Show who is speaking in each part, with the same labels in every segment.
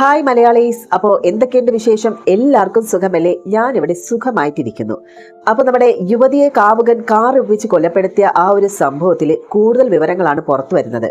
Speaker 1: Hi Malayalees. അപ്പോൾ എന്തൊക്കെയുണ്ട് വിശേഷം? എല്ലാവർക്കും സുഖമല്ലേ? ഞാൻ ഇവിടെ സുഖമായിട്ടിരിക്കുന്നു. അപ്പോൾ നമ്മുടെ യുവതിയെ കാവുകൻ കാർ ഉപയോഗിച്ച് കൊലപ്പെടുത്തിയ ആ ഒരു സംഭവത്തിൽ കൂടുതൽ വിവരങ്ങളാണ് പുറത്തു വരുന്നത്.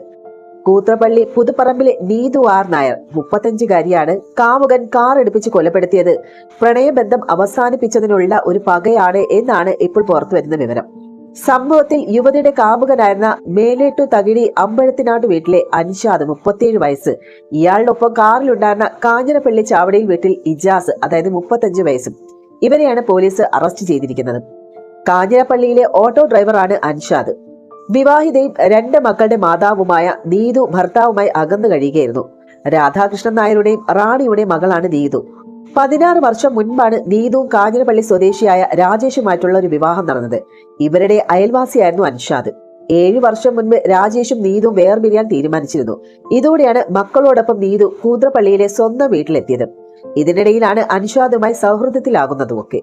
Speaker 1: കൂത്രപ്പള്ളി പുതുപ്പറമ്പിലെ നീതു ആർ നായർ മുപ്പത്തഞ്ചുകാരിയാണ് കാമുകൻ കാർ എടുപ്പിച്ച് കൊലപ്പെടുത്തിയത്. പ്രണയബന്ധം അവസാനിപ്പിച്ചതിനുള്ള ഒരു പകയാണ് എന്നാണ് ഇപ്പോൾ പുറത്തു വരുന്ന വിവരം. സംഭവത്തിൽ യുവതിയുടെ കാമുകനായിരുന്ന മേലേട്ടു തകിടി അമ്പഴത്തിനാട് വീട്ടിലെ അൻഷാദ് മുപ്പത്തിയേഴ് വയസ്സ്. ഇയാളുടെ കാറിലുണ്ടായിരുന്ന കാഞ്ഞിരപ്പള്ളി ചാവടിയിൽ വീട്ടിൽ ഇജാസ് അതായത് മുപ്പത്തഞ്ച് വയസ്സും. ഇവരെയാണ് പോലീസ് അറസ്റ്റ് ചെയ്തിരിക്കുന്നത്. കാഞ്ഞിരപ്പള്ളിയിലെ ഓട്ടോ ഡ്രൈവറാണ് അൻഷാദ് വിവാഹിതയും രണ്ട് മക്കളുടെ മാതാവുമായ നീതു ഭർത്താവുമായി അകന്നു കഴിയുകയായിരുന്നു. രാധാകൃഷ്ണൻ നായരുടെയും റാണിയുടെയും മകളാണ് നീതു. പതിനാറ് വർഷം മുൻപാണ് നീതുവും കാഞ്ഞിരപ്പള്ളി സ്വദേശിയായ രാജേഷുമായിട്ടുള്ള ഒരു വിവാഹം നടന്നത്. ഇവരുടെ അയൽവാസിയായിരുന്നു അൻഷാദ്. ഏഴു വർഷം മുൻപ് രാജേഷും നീതും വേർപിരിയാൻ തീരുമാനിച്ചിരുന്നു. ഇതോടെയാണ് മക്കളോടൊപ്പം നീതു കൂത്രപ്പള്ളിയിലെ സ്വന്തം വീട്ടിലെത്തിയത്. ഇതിനിടയിലാണ് അൻഷാദുമായി സൗഹൃദത്തിലാകുന്നതുമൊക്കെ.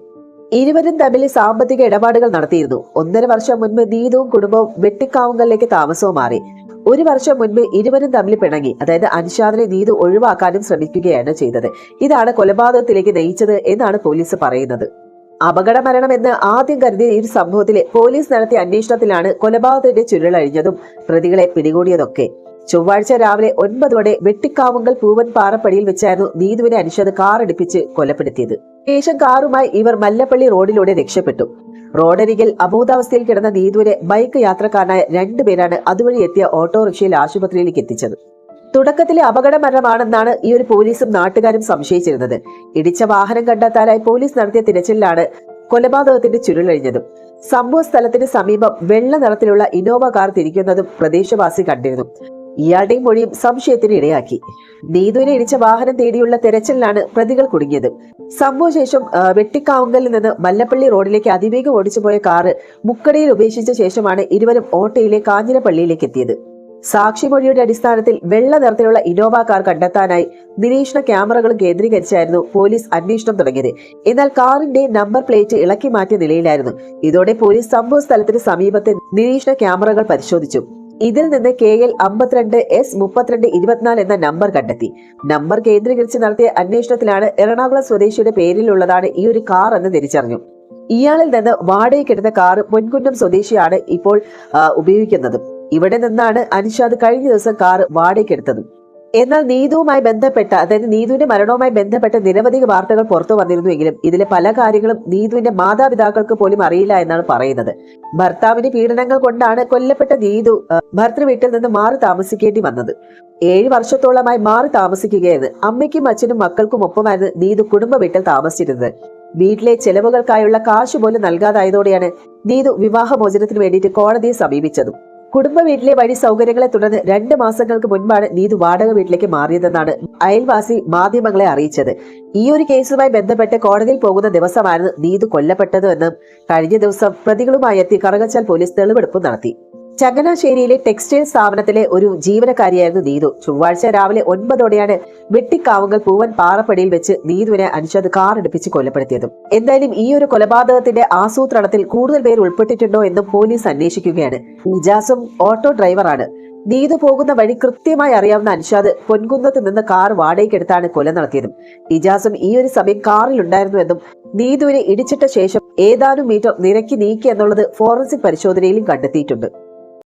Speaker 1: ഇരുവരും തമ്മിൽ സാമ്പത്തിക ഇടപാടുകൾ നടത്തിയിരുന്നു. ഒന്നര വർഷം മുൻപ് നീതുവും കുടുംബവും വെട്ടിക്കാവുങ്കലിലേക്ക് താമസവും മാറി ഒരു വർഷം മുൻപ് ഇരുവരും തമ്മിൽ പിണങ്ങി. അതായത് അൻഷാദിനെ നീതു ഒഴിവാക്കാനും ശ്രമിക്കുകയാണ് ചെയ്തത്. ഇതാണ് കൊലപാതകത്തിലേക്ക് നയിച്ചത് എന്നാണ് പോലീസ് പറയുന്നത്. അപകട മരണം എന്ന് ആദ്യം കരുതിയ ഈ സംഭവത്തിലെ പോലീസ് നടത്തിയ അന്വേഷണത്തിലാണ് കൊലപാതകത്തിന്റെ ചുരുളഴിഞ്ഞതും പ്രതികളെ പിടികൂടിയതൊക്കെ. ചൊവ്വാഴ്ച രാവിലെ ഒൻപതോടെ വെട്ടിക്കാവുങ്കൽ പൂവൻ പാറപ്പടിയിൽ വെച്ചായിരുന്നു നീതുവിനെ അനുഷാദ് കാർ അടുപ്പിച്ച് കൊലപ്പെടുത്തിയത്. ശേഷം കാറുമായി ഇവർ മല്ലപ്പള്ളി റോഡിലൂടെ രക്ഷപ്പെട്ടു. റോഡരികിൽ അബോധാവസ്ഥയിൽ കിടന്ന നീതുവിനെ ബൈക്ക് യാത്രക്കാരനായ രണ്ടുപേരാണ് അതുവഴി എത്തിയ ഓട്ടോറിക്ഷയിൽ ആശുപത്രിയിലേക്ക് എത്തിച്ചത്. തുടക്കത്തിലെ അപകട മരണമാണെന്നാണ് ഈ ഒരു പോലീസും നാട്ടുകാരും സംശയിച്ചിരുന്നത്. ഇടിച്ച വാഹനം കണ്ടെത്താനായി പോലീസ് നടത്തിയ തിരച്ചിലാണ് കൊലപാതകത്തിന്റെ ചുരുളഴിഞ്ഞതും. സംഭവ സ്ഥലത്തിന് സമീപം വെള്ള നിറത്തിലുള്ള ഇനോവ കാർ തിരിക്കുന്നതും പ്രദേശവാസി കണ്ടിരുന്നു. ഇയാളുടെയും മൊഴിയും സംശയത്തിന് ഇടയാക്കി. നീതുവിനെ ഇടിച്ച വാഹനം തേടിയുള്ള തെരച്ചിലിലാണ് പ്രതികൾ കുടുങ്ങിയത്. സംഭവശേഷം വെട്ടിക്കാവുങ്കലിൽ നിന്ന് മല്ലപ്പള്ളി റോഡിലേക്ക് അതിവേഗം ഓടിച്ചുപോയ കാറ് മുക്കടയിൽ ഉപേക്ഷിച്ച ശേഷമാണ് ഇരുവരും ഓട്ടയിലെ കാഞ്ഞിരപ്പള്ളിയിലേക്ക് എത്തിയത്. സാക്ഷിമൊഴിയുടെ അടിസ്ഥാനത്തിൽ വെള്ള നിറത്തിലുള്ള ഇനോവ കാർ കണ്ടെത്താനായി നിരീക്ഷണ ക്യാമറകൾ കേന്ദ്രീകരിച്ചായിരുന്നു പോലീസ് അന്വേഷണം തുടങ്ങിയത്. എന്നാൽ കാറിന്റെ നമ്പർ പ്ലേറ്റ് ഇളക്കി മാറ്റിയ നിലയിലായിരുന്നു. ഇതോടെ പോലീസ് സംഭവ സ്ഥലത്തിന് സമീപത്തെ നിരീക്ഷണ ക്യാമറകൾ പരിശോധിച്ചു. ഇതിൽ നിന്ന് കെ എൽ അമ്പത്തിരണ്ട് എസ് മുപ്പത്തിരണ്ട് ഇരുപത്തിനാല് എന്ന നമ്പർ കണ്ടെത്തി. നമ്പർ കേന്ദ്രീകരിച്ച് നടത്തിയ അന്വേഷണത്തിലാണ് എറണാകുളം സ്വദേശിയുടെ പേരിലുള്ളതാണ് ഈ ഒരു കാർ എന്ന് തിരിച്ചറിഞ്ഞു. ഇയാളിൽ നിന്ന് വാടകയ്ക്കെടുത്ത കാർ പൊൻകുന്നം സ്വദേശിയാണ് ഇപ്പോൾ ഉപയോഗിക്കുന്നത്. ഇവിടെ നിന്നാണ് അനിഷാദ് കഴിഞ്ഞ ദിവസം കാർ വാടകയ്ക്കെടുത്തതും എന്നാൽ നീതുവുമായി ബന്ധപ്പെട്ട അതായത് നീതുവിന്റെ മരണവുമായി ബന്ധപ്പെട്ട നിരവധി വാർത്തകൾ പുറത്തു വന്നിരുന്നുവെങ്കിലും ഇതിലെ പല കാര്യങ്ങളും നീതുവിന്റെ മാതാപിതാക്കൾക്ക് പോലും അറിയില്ല എന്നാണ് പറയുന്നത്. ഭർത്താവിന്റെ പീഡനങ്ങൾ കൊണ്ടാണ് കൊല്ലപ്പെട്ട നീതു ഭർത്തൃ വീട്ടിൽ നിന്ന് മാറി താമസിക്കേണ്ടി വന്നത്. ഏഴ് വർഷത്തോളമായി മാറി താമസിക്കുകയായിരുന്നു അമ്മയ്ക്കും അച്ഛനും മക്കൾക്കും ഒപ്പമായിരുന്നു നീതു കുടുംബ വീട്ടിൽ താമസിച്ചിരുന്നത്. വീട്ടിലെ ചെലവുകൾക്കായുള്ള കാശ് പോലും നൽകാതായതോടെയാണ് നീതു വിവാഹമോചനത്തിന് വേണ്ടിയിട്ട് കോടതിയെ സമീപിച്ചതും. കുടുംബ വീട്ടിലെ വഴി സൗകര്യങ്ങളെ തുടർന്ന് രണ്ട് മാസങ്ങൾക്ക് മുൻപാണ് നീതു വാടക വീട്ടിലേക്ക് മാറിയതെന്നാണ് അയൽവാസി മാധ്യമങ്ങളെ അറിയിച്ചത്. ഈ ഒരു കേസുമായി ബന്ധപ്പെട്ട് കോടതിയിൽ പോകുന്ന ദിവസമായിരുന്നു നീതു കൊല്ലപ്പെട്ടതെന്നും കഴിഞ്ഞ ദിവസം പ്രതികളുമായി എത്തി കറകച്ചാൽ പോലീസ് തെളിവെടുപ്പ് നടത്തി. ചങ്ങനാശ്ശേരിയിലെ ടെക്സ്റ്റൈൽ സ്ഥാപനത്തിലെ ഒരു ജീവനക്കാരിയായിരുന്നു നീതു ചൊവ്വാഴ്ച രാവിലെ ഒൻപതോടെയാണ് വെട്ടിക്കാവുങ്കൽ പൂവൻ പാറപ്പടിയിൽ വെച്ച് നീതുവിനെ കാർ എടുപ്പിച്ച് കൊലപ്പെടുത്തിയതും. എന്തായാലും ഈ ഒരു കൊലപാതകത്തിന്റെ ആസൂത്രണത്തിൽ കൂടുതൽ പേർ ഉൾപ്പെട്ടിട്ടുണ്ടോ എന്നും പോലീസ് അന്വേഷിക്കുകയാണ്. ഇജാസും ഓട്ടോ ഡ്രൈവറാണ്. നീതു പോകുന്ന വഴി കൃത്യമായി അറിയാവുന്ന അൻഷാദ് പൊൻകുന്നത്ത് നിന്ന് കാർ വാടകയ്ക്കെടുത്താണ് കൊല നടത്തിയതും. ഇജാസും ഈ ഒരു സമയം കാറിൽ കാറിലുണ്ടായിരുന്നുവെന്നും നീതുവിനെ ഇടിച്ചിട്ട ശേഷം ഏതാനും മീറ്റർ നിരക്കി നീക്കി എന്നുള്ളത് ഫോറൻസിക് പരിശോധനയിലും കണ്ടെത്തിയിട്ടുണ്ട്.